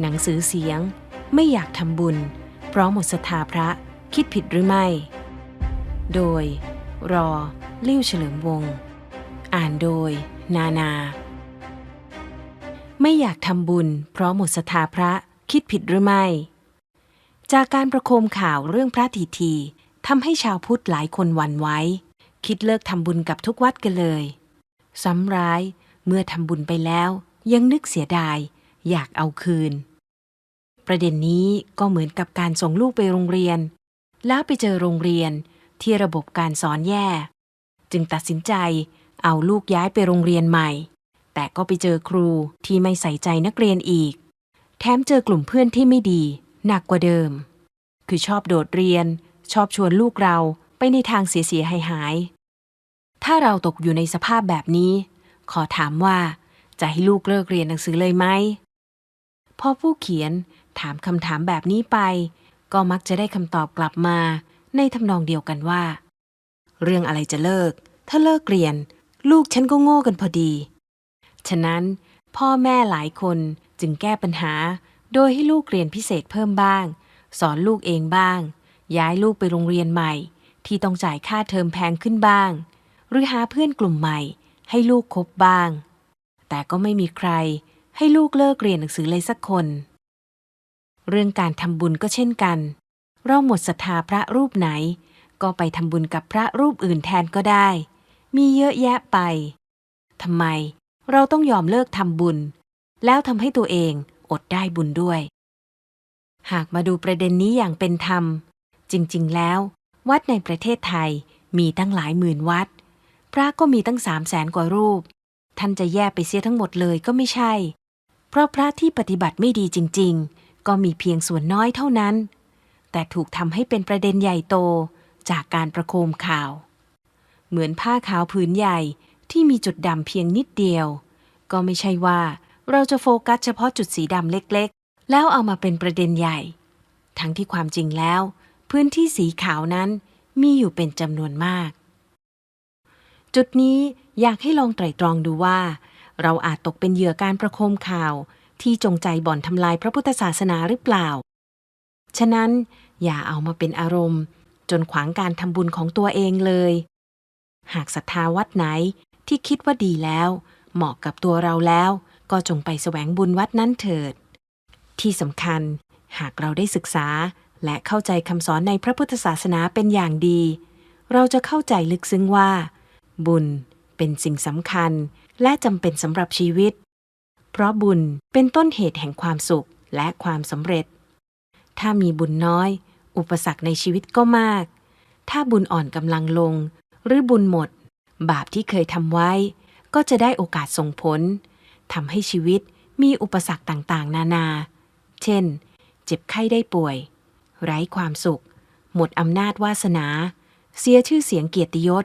หนังสือเสียง ไม่อยากทำบุญ เพราะหมดศรัทธาพระคิดผิดหรือไม่ โดย รอลิ้วเฉลิมวง อ่านโดย นานา ไม่อยากทำบุญ เพราะหมดศรัทธาพระคิดผิดหรือไม่ จากการประโคมข่าวเรื่องพระทีทีทำให้ชาวพุทธหลายคนหวั่นไหวคิดเลิกทำบุญกับทุกวัดกันเลยซ้ำร้ายเมื่อทำบุญไปแล้วยังนึกเสียดาย อยากเอาคืน ประเด็นนี้ก็เหมือนกับการส่งลูกไปโรงเรียน แล้วไปเจอโรงเรียนที่ระบบการสอนแย่ จึงตัดสินใจเอาลูกย้ายไปโรงเรียนใหม่ แต่ก็ไปเจอครูที่ไม่ใส่ใจนักเรียนอีก แถมเจอกลุ่มเพื่อนที่ไม่ดี หนักกว่าเดิม คือชอบโดดเรียน ชอบชวนลูกเราไปในทางเสียๆหายหายๆถ้าเราตกอยู่ในสภาพแบบนี้ ขอถามว่าจะให้ลูกเลิกเรียนหนังสือเลยไหมพอผู้เขียน ถามคำถามแบบนี้ไป ก็มักจะได้คำตอบกลับมา ในทำนองเดียวกันว่า เรื่องอะไรจะเลิก ถ้าเลิกเรียน ลูกฉันก็โง่กันพอดี ฉะนั้น พ่อแม่หลายคนจึงแก้ปัญหา โดยให้ลูกเรียนพิเศษเพิ่มบ้าง สอนลูกเองบ้าง ย้ายลูกไปโรงเรียนใหม่ ที่ต้องจ่ายค่าเทอมแพงขึ้นบ้าง หรือหาเพื่อนกลุ่มใหม่ ให้ลูกคบบ้าง แต่ก็ไม่มีใครให้ลูกเลิกเรียนหนังสือเลยสักคน เรื่องการทำบุญก็เช่นกัน เราหมดศรัทธาพระรูปไหน ก็ไปทำบุญกับพระรูปอื่นแทนก็ได้ มีเยอะแยะไปทำไม เราต้องยอมเลิกทำบุญ แล้วทำให้ตัวเองอดได้บุญด้วย หากมาดูประเด็นนี้อย่างเป็นธรรม จริง ๆ แล้ว วัดในประเทศไทยมีตั้งหลายหมื่นวัด พระก็มีตั้งสามแสนกว่ารูป ท่านจะแยกไปเสียทั้งหมดเลยก็ไม่ใช่ เพราะพระที่ปฏิบัติไม่ดีจริง ๆ ก็มีเพียงส่วนน้อยเท่านั้น แต่ถูกทำให้เป็นประเด็นใหญ่โตจากการประโคมข่าว เหมือนผ้าขาวผืนใหญ่ที่มีจุดดำเพียงนิดเดียว ก็ไม่ใช่ว่าเราจะโฟกัสเฉพาะจุดสีดำเล็กๆ แล้วเอามาเป็นประเด็นใหญ่ ทั้งที่ความจริงแล้ว พื้นที่สีขาวนั้นมีอยู่เป็นจำนวนมาก จุดนี้อยากให้ลองไตร่ตรองดูว่า เราอาจตกเป็นเหยื่อการประโคมข่าว ที่จงใจบ่อนทำลายพระพุทธศาสนาหรือเปล่า ฉะนั้นอย่าเอามาเป็นอารมณ์ จนขวางการทำบุญของตัวเองเลย หากศรัทธาวัดไหนที่คิดว่าดีแล้ว เหมาะกับตัวเราแล้ว ก็จงไปแสวงบุญวัดนั้นเถิด ที่สำคัญ หากเราได้ศึกษาและเข้าใจคำสอนในพระพุทธศาสนาเป็นอย่างดี เราจะเข้าใจลึกซึ้งว่า บุญเป็นสิ่งสำคัญและจำเป็นสำหรับชีวิต เพราะบุญเป็นต้นเหตุแห่งความสุขและความสำเร็จ ถ้ามีบุญน้อย อุปสรรคในชีวิตก็มาก ถ้าบุญอ่อนกำลังลง หรือบุญหมด บาปที่เคยทำไว้ ก็จะได้โอกาสส่งผลทำให้ชีวิตมีอุปสรรคต่างๆ นานา เช่น เจ็บไข้ได้ป่วย ไร้ความสุข หมดอำนาจวาสนา เสียชื่อเสียงเกียรติยศ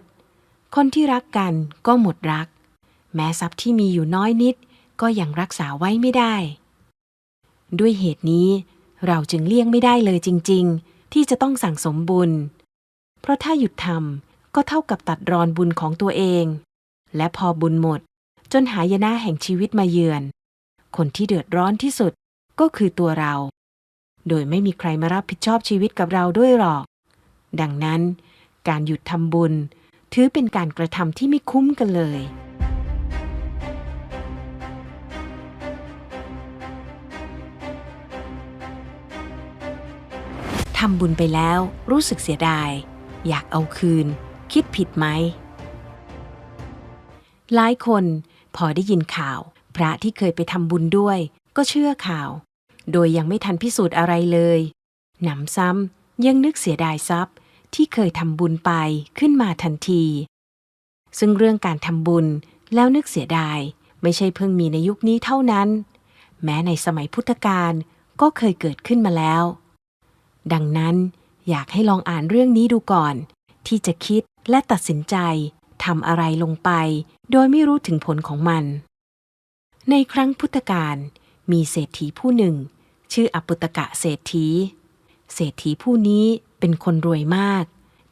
คนที่รักกันก็หมดรัก แม้ทรัพย์ที่มีอยู่น้อยนิด ก็ยังรักษาไว้ไม่ได้ ด้วยเหตุนี้เราจึงเลี่ยงไม่ได้เลยจริง ๆ ที่จะต้องสั่งสมบุญ เพราะถ้าหยุดทำก็เท่ากับตัดรอนบุญของตัวเอง และพอบุญหมด จนหายนะแห่งชีวิตมาเยือน คนที่เดือดร้อนที่สุดก็คือตัวเรา โดยไม่มีใครมารับผิดชอบชีวิตกับเราด้วยหรอก ดังนั้น การหยุดทำบุญถือเป็นการกระทำที่ไม่คุ้มกันเลย ทำบุญไปแล้วรู้สึกเสียดาย อยากเอาคืน คิดผิดไหม หลายคนพอได้ยินข่าว พระที่เคยไปทำบุญด้วย ก็เชื่อข่าว โดยยังไม่ทันพิสูจน์อะไรเลยหนำซ้ำยังนึกเสียดายทรัพย์ ที่เคยทำบุญไปขึ้นมาทันที ซึ่งเรื่องการทำบุญแล้วนึกเสียดาย ไม่ใช่เพิ่งมีในยุคนี้เท่านั้น แม้ในสมัยพุทธกาลก็เคยเกิดขึ้นมาแล้ว ดังนั้นอยากให้ลองอ่านเรื่องนี้ดูก่อน ที่จะคิดและตัดสินใจทำอะไรลงไป โดยไม่รู้ถึงผลของมัน ในครั้งพุทธกาลมีเศรษฐีผู้หนึ่ง ชื่ออปุตกะเศรษฐี เศรษฐีผู้นี้เป็นคนรวยมาก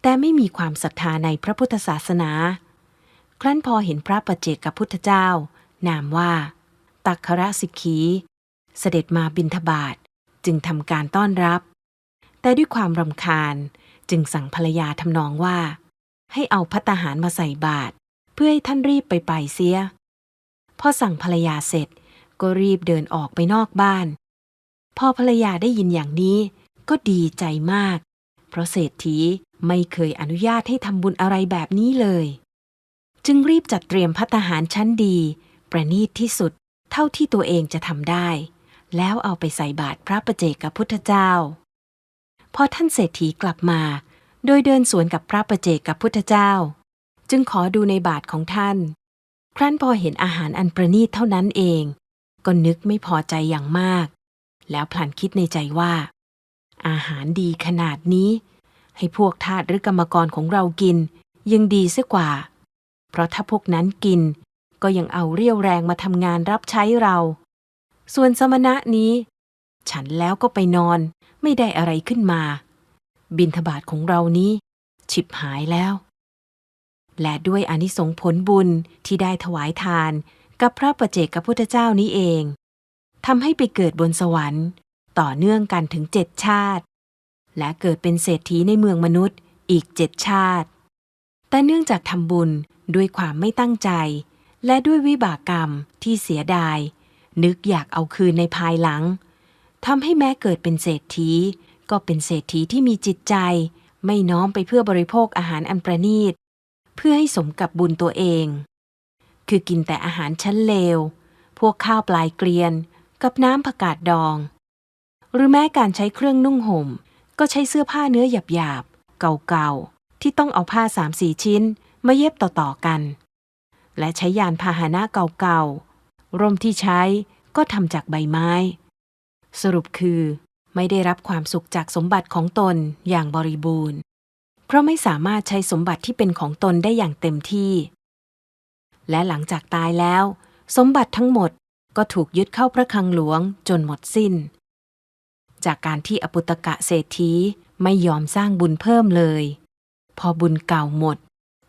แต่ไม่มีความศรัทธาในพระพุทธศาสนา ครั้นพอเห็นพระปัจเจกพุทธเจ้า นามว่า ตักครสิกขี เสด็จมาบินทบาทจึงทำการต้อนรับ แต่ด้วยความรำคาญจึงสั่งภรรยาทำนองว่า ให้เอาพัตตาหารมาใส่บาตรเพื่อให้ท่านรีบไปไปเสีย พอสั่งภรรยาเสร็จก็รีบเดินออกไปนอกบ้าน พอภรรยาได้ยินอย่างนี้ก็ดีใจมาก เพราะเศรษฐีไม่เคยอนุญาตให้ทำบุญอะไรแบบนี้เลย จึงรีบจัดเตรียมพัตตาหารชั้นดี ประณีตที่สุดเท่าที่ตัวเองจะทำได้ แล้วเอาไปใส่บาตรพระประเจกกับพุทธเจ้า พอท่านเศรษฐีกลับมา โดยเดินสวนกับพระประเจกกับพุทธเจ้า จึงขอดูในบาตรของท่าน ครั้นพอเห็นอาหารอันประณีตเท่านั้นเอง ก็นึกไม่พอใจอย่างมาก แล้วพลันคิดในใจว่า อาหารดีขนาดนี้ ให้พวกทาสหรือกรรมกรของเรากิน ยังดีเสียกว่า เพราะถ้าพวกนั้นกิน ก็ยังเอาเรี่ยวแรงมาทำงานรับใช้เรา ส่วนสมณะนี้ ฉันแล้วก็ไปนอน ไม่ได้อะไรขึ้นมา บินทบาทของเรานี้ ฉิบหายแล้ว และด้วยอนิสงผลบุญที่ได้ถวายทานกับพระประเจกกับพุทธเจ้านี้เองทำให้ไปเกิดบนสวรรค์ ต่อเนื่องกันถึงเจ็ดชาติ และเกิดเป็นเศรษฐีในเมืองมนุษย์อีกเจ็ดชาติ แต่เนื่องจากทำบุญด้วยความไม่ตั้งใจ และด้วยวิบากกรรมที่เสียดาย นึกอยากเอาคืนในภายหลัง ทำให้แม้เกิดเป็นเศรษฐี ก็เป็นเศรษฐีที่มีจิตใจ ไม่น้อมไปเพื่อบริโภคอาหารอันประณีต เพื่อให้สมกับบุญตัวเอง คือกินแต่อาหารชั้นเลว พวกข้าวปลายเกลียน กับน้ำผักกาดดอง หรือแม้การใช้เครื่องนุ่งห่ม ก็ใช้เสื้อผ้าเนื้อหยาบๆเก่าๆที่ต้องเอาผ้าสามสี่ชิ้นมาเย็บต่อๆกัน และใช้ยานพาหนะเก่าๆร่มที่ใช้ก็ทำจากใบไม้ สรุปคือ ไม่ได้รับความสุขจากสมบัติของตนอย่างบริบูรณ์ เพราะไม่สามารถใช้สมบัติที่เป็นของตนได้อย่างเต็มที่ และหลังจากตายแล้ว สมบัติทั้งหมดก็ถูกยึดเข้าพระคลังหลวงจนหมดสิ้น จากการที่อปุตกะเศรษฐีไม่ยอมสร้างบุญเพิ่มเลย พอบุญเก่าหมด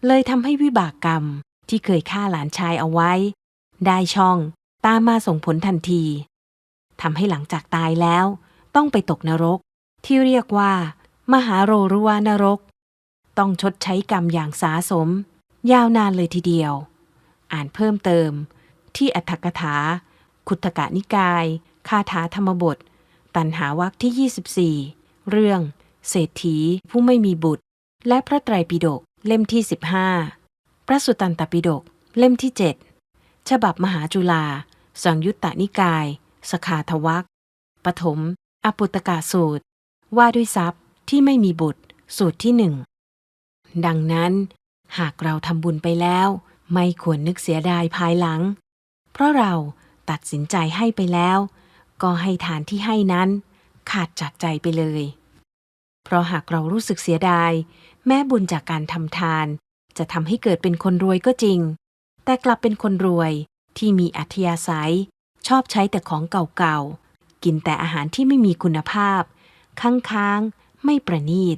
เลยทำให้วิบากกรรมที่เคยฆ่าหลานชายเอาไว้ ได้ช่องตามมาส่งผลทันที ทำให้หลังจากตายแล้ว ต้องไปตกนรก ที่เรียกว่า มหาโรรุวานรก ต้องชดใช้กรรมอย่างสาสม ยาวนานเลยทีเดียว อ่านเพิ่มเติม ที่อัตถกถาคุตกะนิกาย คาถาธรรมบท ตันหาวักที่ 24 เรื่อง เศรษฐีผู้ไม่มีบุตร และพระไตรปิฎกเล่มที่ 15 พระสุตตันตปิฎกเล่มที่ 7 ฉบับมหาจุฬาสังยุตตนิกาย สขาทวักปฐมอปุตกาสูตร ว่าด้วยทรัพย์ที่ไม่มีบุตรสูตรที่หนึ่ง ดังนั้น หากเราทำบุญไปแล้ว ไม่ควรนึกเสียดายภายหลัง เพราะเราตัดสินใจให้ไปแล้ว ก็ให้ทานที่ให้นั้น ขาดจากใจไปเลย เพราะหากเรารู้สึกเสียดาย แม้บุญจากการทำทาน จะทำให้เกิดเป็นคนรวยก็จริง แต่กลับเป็นคนรวยที่มีอัธยาศัย ชอบใช้แต่ของเก่าๆ กินแต่อาหารที่ไม่มีคุณภาพ ค้างๆ ไม่ประณีต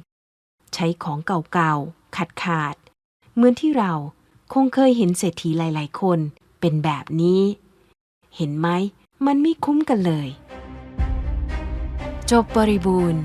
ใช้ของเก่าๆ ขาดขาดๆเหมือนที่เราคงเคยเห็นเศรษฐีหลายๆ คนเป็นแบบนี้ เห็นไหม มันไม่คุ้มกันเลย จบบริบูรณ์